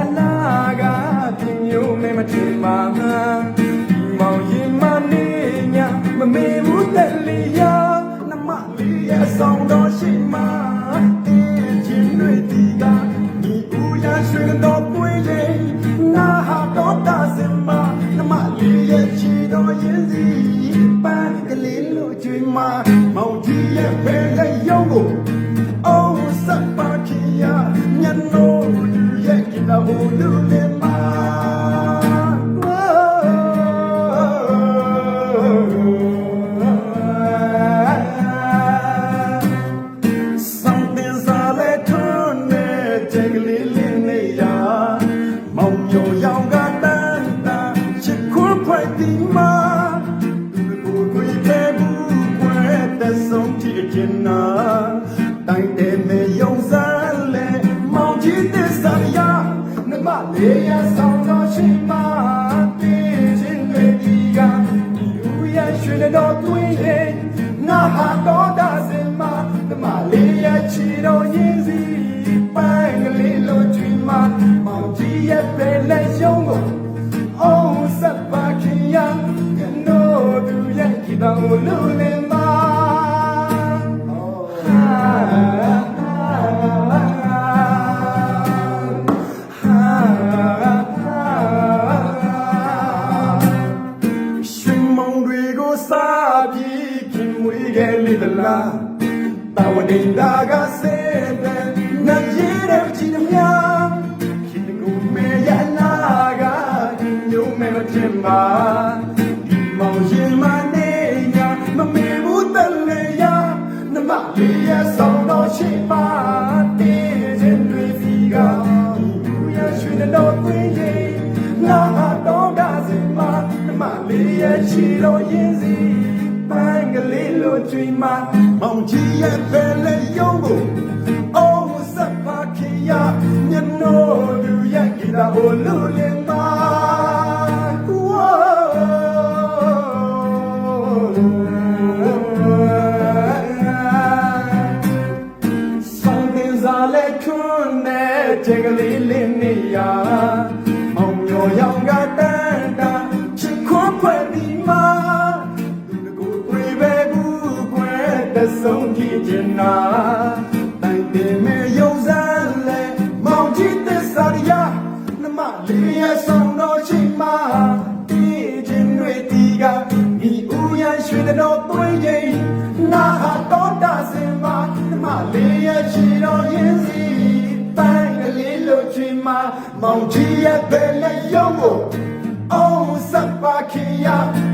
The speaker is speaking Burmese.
လက်လာကပြမျိုးမင်းမတင်ပါငါဒီမောင်ရင်မနေညာမမေဘူးတက်လီယာနမလေးရဲ့ဆောင်တော်ရှိမှာတင်းချင်းတွေဒီကဒီဦးရရွှေတော်ပွင့်လေနာဟာတော့တာစင်မနမလေးရဲ့ချီတော်ရင်စီပန်းကလေးလို့ကျွေးမှာ ဆုံးထိအကျဉ်းနာတိုင်းတဲ့မေယုံစားလဲမောင်ကြီးသစ္စာရနမလေးရဆောင်တော်ရှိမှတည်ခြင်းတွေဒီကလူရရွှေတော်တွင်ရဲ့ငါဟာတော်တာစင်မနမလေးရချီတော်ရင်စီပိုင်းကလေးလိုချွေမမောင်ကြီးရဲ့ပဲလက်ရှုံးကို Oh, Sabakia, no, do Yankee, the Lulima. Shin get little la. Tawadin daga sete, na yere chinamya. Kinigu me ya naga, inyo me na timba. Imao yin ma ne ya, ma me bu tale ya. Na ma li ya song no shi ma, ti jin dui fi ga. Iyu ya shui na no tui ye, na ha dong ga zin ma. Na ma li ya chi lo yin zi. ပန်း ကလေးလိုကျွေးမမောင်ကြီးရဲ့ပဲလေယုံကိုအိုးစပ်ပါခင်ရညနိုးလူရဲ့ဂီတာကိုလူလင်းပါဝိုးဆောင်တင်စားလက်ထွ ဆုံးကြည့်ချင်တာတိုင်တယ်မေယုံစမ်းလဲမောင်ကြီးသစ္စာရနမလေးရဲ့ဆောင်တော်ချိန်မှာတည်ခြင်းတွေတီကဒီဦးရန်ရွှေတော်သွေးရင်နာဟာတော်တာစင်မှာနမလေးရဲ့ချီတော်ရင်းစီပိုင်းကလေးလိုချင်မှာမောင်ကြီးရဲ့ပဲလက်ယုံကို Oh, Sapakia, you know, you yank it all,